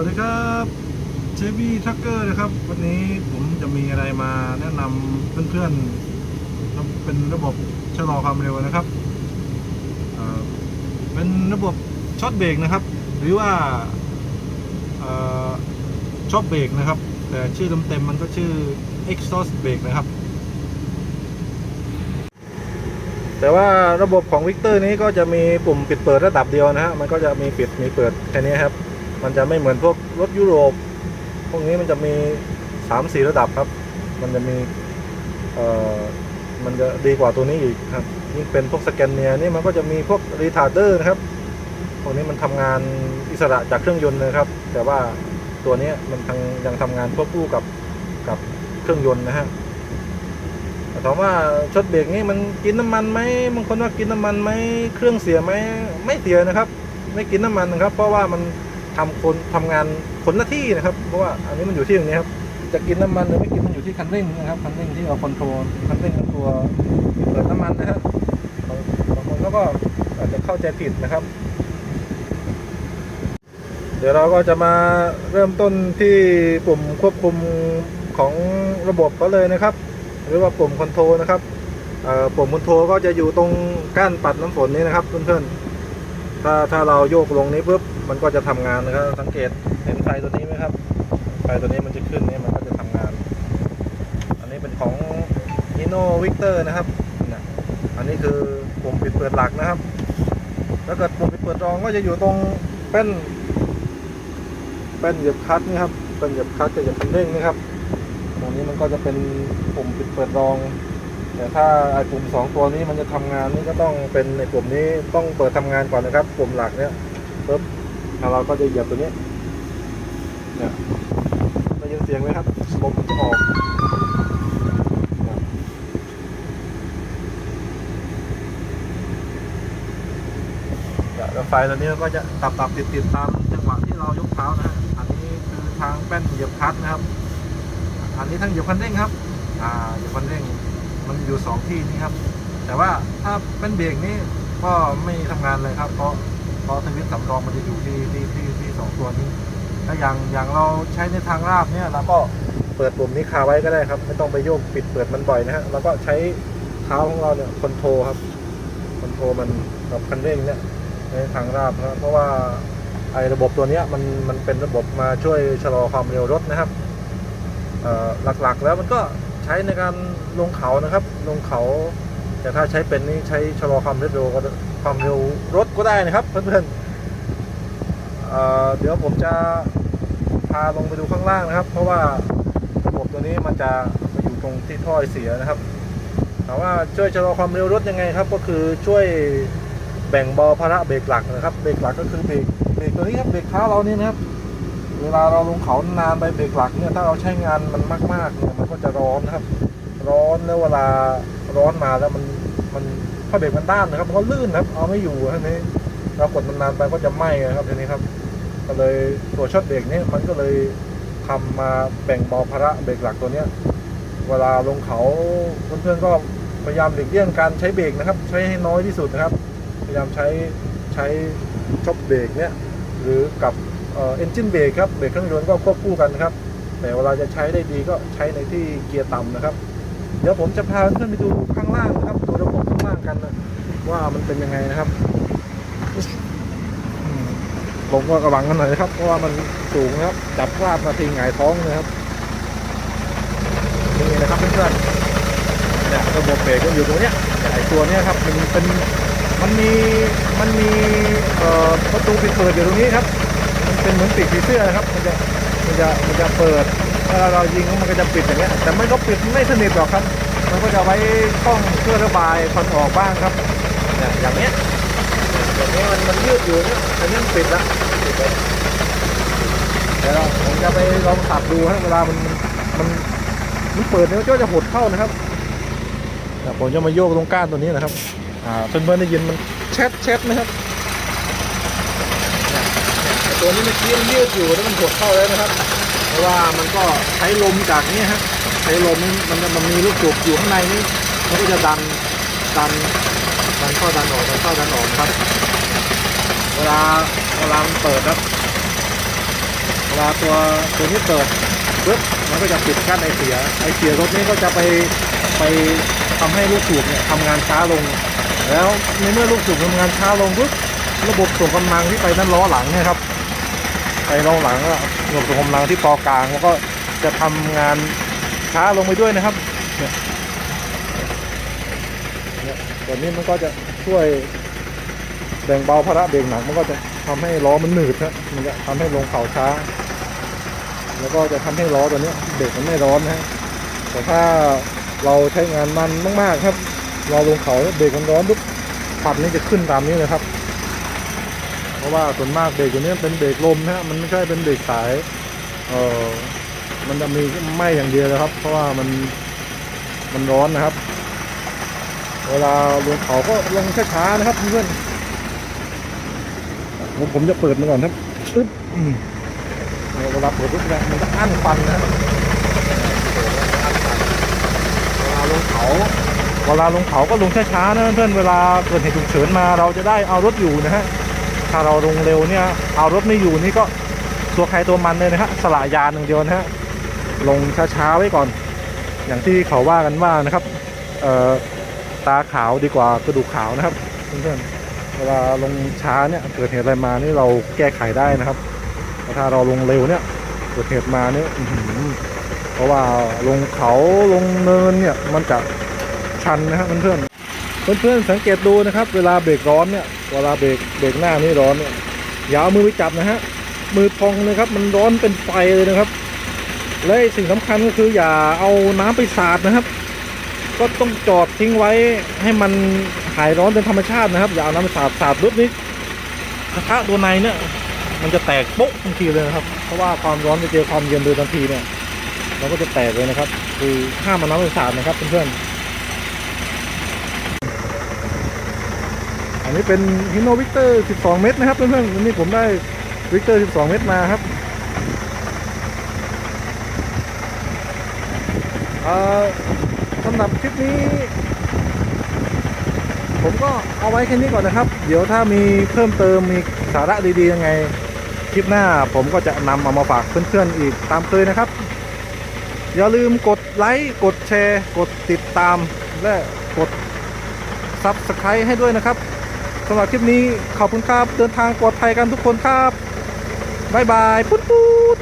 วัสดีครับเชฟี่ทักเกอร์นะครับ วันนี้ผมจะมีอะไรมาแนะนำเพื่อนๆ เป็นระบบชะลอความเร็วนะครับเอ่อเป็นระบบช็อตเบรกนะครับ หรือว่าช็อตเบรกนะครับ แต่ชื่อเต็มๆมันก็ชื่อ exhaust brake นะครับ แต่ว่าระบบของวิกเตอร์นี้ก็จะมีปุ่มปิดเปิดระดับเดียวนะฮะ มันก็จะมีปิดมีเปิดแค่นี้ครับ มันจะไม่เหมือนพวกรถยุโรป พวกนี้มันจะมีสามสี่ระดับครับ มันจะมีเอ่อมันจะดีกว่าตัวนี้อีกครับยิ่งเป็นพวกสแกนเนียนี่มันก็จะมีพวกรีทาร์เดอร์นะครับพวกนี้มันทำงานอิสระจากเครื่องยนต์นะครับ แต่ว่าตัวนี้มันทางยังทำงานควบคู่กับกับเครื่องยนต์นะฮะถามว่าชดเบรกนี่มันกินน้ำมันไหมบางคนว่ากินน้ำมันไหมเครื่องเสียไหมไม่เสียนะครับ ไม่กินน้ำมันนะครับ เพราะว่ามัน ทำคนทำงานคนละที่นะครับ เพราะว่าอันนี้มันอยู่ที่ตรงนี้ครับ จะกินน้ำมันหรือไม่กินมันอยู่ที่คันเร่งนะครับคันเร่งที่เราคอนโทรลคันเร่งตัวเปิดน้ำมันนะครับบางคนเขาก็อาจจะเข้าใจผิดนะครับ เดี๋ยวเราก็จะมาเริ่มต้นที่ปุ่มควบคุมของระบบเขาเลยนะครับ หรือว่าปุ่มคอนโทรลนะครับปุ่มคอนโทรลก็จะอยู่ตรงก้านปัดน้ำฝนนี้นะครับเพื่อนๆ ถ้าถ้าเราโยกลงนี้ปุ๊บมันก็จะทำงานนะครับ สังเกตเห็นไฟตัวนี้ไหมครับ ไฟตัวนี้มันจะขึ้นนี่มันก็จะทำงาน อันนี้เป็นของ i n o Victor นะครับนี่อันนี้คือปุ่มปิดเปิดหลักนะครับถ้าเกิดปุ่มปิดเปิดรองก็จะอยู่ตรงเป็นเป็นเหยียบคลัตช์นี่ครับเป็นเหยียบคลัตช์กับเหยียบคันเร่งนี่ครับตรงนี้มันก็จะเป็นปุ่มปิดเปิดรอง แต่ถ้าไอ้ปุ่มสองตัวนี้มันจะทำงานนี่ก็ต้องเป็นในปุ่มนี้ต้องเปิดทำงานก่อนนะครับปุ่มหลักเนี้ยปุ๊บแล้วเราก็จะเหยียบตัวนี้เนี่ยได้ยินเสียงไหมครับลมมันจะออกเนี่ยแล้วไฟตัวนี้ก็จะตับตับติดติดตามจังหวะที่เรายกเท้านะ อันนี้คือทางแป้นเหยียบคลัตช์นะครับ อันนี้ทั้งเหยียบคันเร่งครับ อ่าเหยียบคันเร่ง มันอยู่สองที่นี่ครับ แต่ว่าถ้าเป็นเบรกนี่ก็ไม่ทำงานเลยครับ เพราะเพราะสวิตช์สำรองมันจะอยู่ที่ที่ที่ที่สองตัวนี้ ถ้าอย่างอย่างเราใช้ในทางราบเนี่ยเราก็เปิดปุ่มนี้คาไว้ก็ได้ครับ ไม่ต้องไปโยกปิดเปิดมันบ่อยนะฮะเราก็ใช้เท้าของเราเนี่ยคอนโทรครับคอนโทรมันกับคันเร่งเนี่ยในทางราบนะเพราะว่าไอ้ระบบตัวนี้มันมันเป็นระบบมาช่วยชะลอความเร็วรถนะครับหลักๆแล้วมันก็ใช้ในการ ลงเขานะครับ ลงเขา แต่ถ้าใช้เป็นนี่ใช้ชะลอความเร็วก็ความเร็วรถก็ได้นะครับ เพื่อนๆเอ่อเดี๋ยวผมจะพาลงไปดูข้างล่างนะครับ เพราะว่าระบบตัวนี้มันจะมาอยู่ตรงที่ท่อไอเสียนะครับถามว่าช่วยชะลอความเร็วรถยังไงครับ ก็คือช่วยแบ่งเบาภาระเบรกหลักนะครับเบรกหลักก็คือเบรกเบรกตัวนี้ครับเบรกเท้าเรานี่นะครับ เวลาเราลงเขานานไปเบรกหลักเนี่ยถ้าเราใช้งานมันมากๆเนี่ยมันก็จะร้อนนะครับ ร้อนแล้วเวลาร้อนมาแล้วมันมันผ้าเบรกมันด้านนะครับมันก็ลื่นนะครับ เอาไม่อยู่ทีนี้เรากดมันนานไปก็จะไหม้นะครับทีนี้ครับ ก็เลยตัวช็อตเบรกนี่มันก็เลยทำมาแบ่งเบาภาระเบรกหลักตัวเนี้ย เวลาลงเขาเพื่อนๆก็พยายามหลีกเลี่ยงการใช้เบรกนะครับ ใช้ให้น้อยที่สุดนะครับ พยายามใช้ใช้ช็อตเบรกเนี่ยหรือกับเอ็นจินเบรกครับเบรกเครื่องยนต์ก็ควบคู่กันนะครับแต่เวลาจะใช้ได้ดีก็ใช้ในที่เกียร์ต่ำนะครับ เดี๋ยวผมจะพาเพื่อนไปดูข้างล่างนะครับตัวระบบข้างล่างกันนะว่ามันเป็นยังไงนะครับผมก็กระวังกันหน่อยนะครับเพราะว่ามันสูงนะครับ จับพลาดมาทีหงายท้องเลยครับนี่นะครับเพื่อนๆเนี่ยระบบเบรกก็อยู่ตรงเนี้ยไอตัวเนี้ยครับมันเป็นมันมีมันมีประตูปิดเปิดอยู่ตรงนี้ครับ มันเป็นเหมือนปีกผีเสื้อนะครับ มันจะมันจะมันจะเปิด เวลาเรายิงมันก็จะปิดอย่างเงี้ย แต่มันก็ปิดไม่สนิทหรอกครับ มันก็จะไว้ช่องเพื่อระบายควันออกบ้างครับเนี่ยอย่างเนี้ยอย่างเนี้ยมันมันยืดอยู่เนี่ยอันนี้มันปิดละปิดไปเดี๋ยวเราผมจะไปลองตัดดูฮะเวลามันมันมันเปิดเนี่ยก็จะหดเข้านะครับเดี๋ยวผมจะมาโยกตรงก้านตัวนี้นะครับ อ่าเพื่อนๆได้ยินมันแชทแชทไหมครับต่ตัวนี้เมื่อกี้มันยืดอยู่แล้วมันหดเข้าแล้วนะครับ ว่ามันก็ใช้ลมจากนี้ฮะใช้ลมนี่มันมันมีลูกจุกอยู่ข้างในนี่มันก็จะดันดันดันเข้าดันออกดันเข้าดันออกครับเวลาเวลามันเปิดนะเวลาตัวตัวนี้เปิดปึ๊บมันก็จะปิดกั้นไอเสียไอเสียรถนี้ก็จะไปไปทำให้ลูกสูบเนี่ยทำงานช้าลง แล้วในเมื่อลูกสูบทำงานช้าลงปุ๊บระบบส่งกำลังที่ไปด้านล้อหลังเนี่ยครับ ไปล้อหลังก็ระบส่งกำลังที่ปอกลางมันก็จะทำงานช้าลงไปด้วยนะครับเนี่ยเนี่ยตัวนี้มันก็จะช่วยแบ่งเบาภาระเบรกหนักมันก็จะทำให้ล้อมันหนืดนะมันจะทำให้ลงเขาช้า แล้วก็จะทำให้ล้อตัวเนี้ยเบรกมันไม่ร้อนนะฮะแต่ถ้าเราใช้งานมันมากๆครับเราลงเขาเบรกมันร้อนปุ๊บปัดนี้จะขึ้นตามนี้เลยครับ ราะว่าส่วนมากเบรกตัวนี้เป็นเบรกลมนะฮะมันไม่ใช่เป็นเบรกสายเออมันจะมีไหมอย่างเดียวนะครับ เพราะว่ามันมันร้อนนะครับ เวลาลงเขาก็ลงช้าๆนะครับเพื่อนผมผมจะเปิดมันก่อนครับอึ๊บอืมเวลาเปิดปุ๊บเนี่ยมันจะอั้นฟันนะเวลาลงเขาเวลาลงเขาก็ลงช้าๆนะเพื่อนเวลาเกิดเหตุฉุกเฉินมาเราจะได้เอารถอยู่นะฮะ ถ้าเราลงเร็วเนี่ย เอารถไม่อยู่นี่ก็ตัวใครตัวมันเลยนะฮะสละยานหนึ่งเดียวนะฮะลงช้าๆไว้ก่อน อย่างที่เขาว่ากันว่านะครับเอ่อตาขาวดีกว่ากระดูกขาวนะครับเพื่อนๆเวลาลงช้าเนี่ยเกิดเหตุอะไรมานี่เราแก้ไขได้นะครับแต่ถ้าเราลงเร็วเนี่ยเกิดเหตุมาเนี่ยเพราะว่าลงเขาลงเนินเนี่ยมันจะชันนะครับเพื่อนๆ เพื่อนๆสังเกตดูนะครับ เวลาเบรกร้อนเนี่ยเวลาเบรกเบรกหน้านี่ร้อนเนี่ยอย่าเอามือไปจับนะฮะมือพองเลยครับมันร้อนเป็นไฟเลยนะครับ และสิ่งสำคัญก็คืออย่าเอาน้ำไปสาดนะครับ ก็ต้องจอดทิ้งไว้ให้มันหายร้อนเป็นธรรมชาตินะครับ อย่าเอาน้ำไปสาดสาดปุ๊บนี่กระทะตัวในเนี่ยมันจะแตกโป๊ะทันทีเลยนะครับ เพราะว่าความร้อนไปเจอความเย็นโดยทันทีเนี่ยเราก็จะแตกเลยนะครับ คือห้ามเอาน้ำไปสาดนะครับเพื่อนๆ อันนี้เป็นฮิโนวิกเตอร์ 12 เมตรนะครับเพื่อนๆวันนี้ผมได้วิกเตอร์ 12 เมตรมาครับเอ่อสำหรับคลิปนี้ ผมก็เอาไว้แค่นี้ก่อนนะครับ เดี๋ยวถ้ามีเพิ่มเติมมีสาระดีๆยังไง คลิปหน้าผมก็จะนำเอามาฝากเพื่อนๆอีกตามเคยนะครับ อย่าลืมกดไลค์กดแชร์ กดติดตามและกด Subscribe ให้ด้วยนะครับ สำหรับคลิปนี้ขอบคุณครับ เดินทางปลอดภัยกันทุกคนครับ บ๊ายบาย ปุ๊ดปุ๊ด